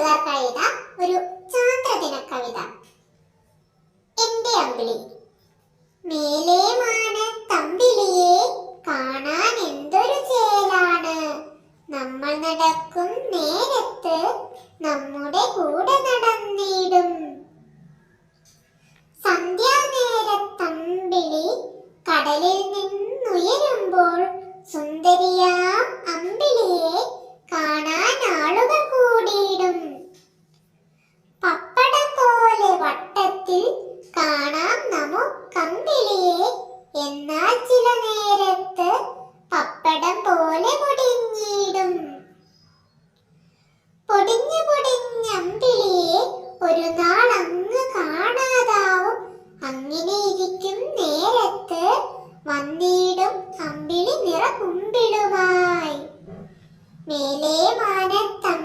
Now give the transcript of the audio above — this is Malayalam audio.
കൂട്ടുകാർക്കായി ഇതാ ഒരു ചാന്ദ്രദിന കവിത എന്റെ അമ്പിളി മേലെ മാന തമ്പിളിയെ കാണാൻ എന്തൊരു ചേലാണ്? നമ്മൾ നടക്കും നേരത്ത് നമ്മുടെ കൂടെ നടന്നിടും. സന്ധ്യാനേരത്തമ്പിളി കടലിൽ നിന്ന് കാണാം നമുക്കമ്പിളിയെ എന്നാൽ ചില നേരത്ത് പപ്പടം പോലെ മുടിഞ്ഞിടും. പൊടിഞ്ഞു പൊടിഞ്ഞമ്പിളിയെ ഒരു നാൾ അങ്ങ് കാണാതാവും. അങ്ങനെ ഇരിക്കും നേരത്ത് വന്നിടും അമ്പിളി നിറകുമ്പിളുമായി മേലേ മാനത്തം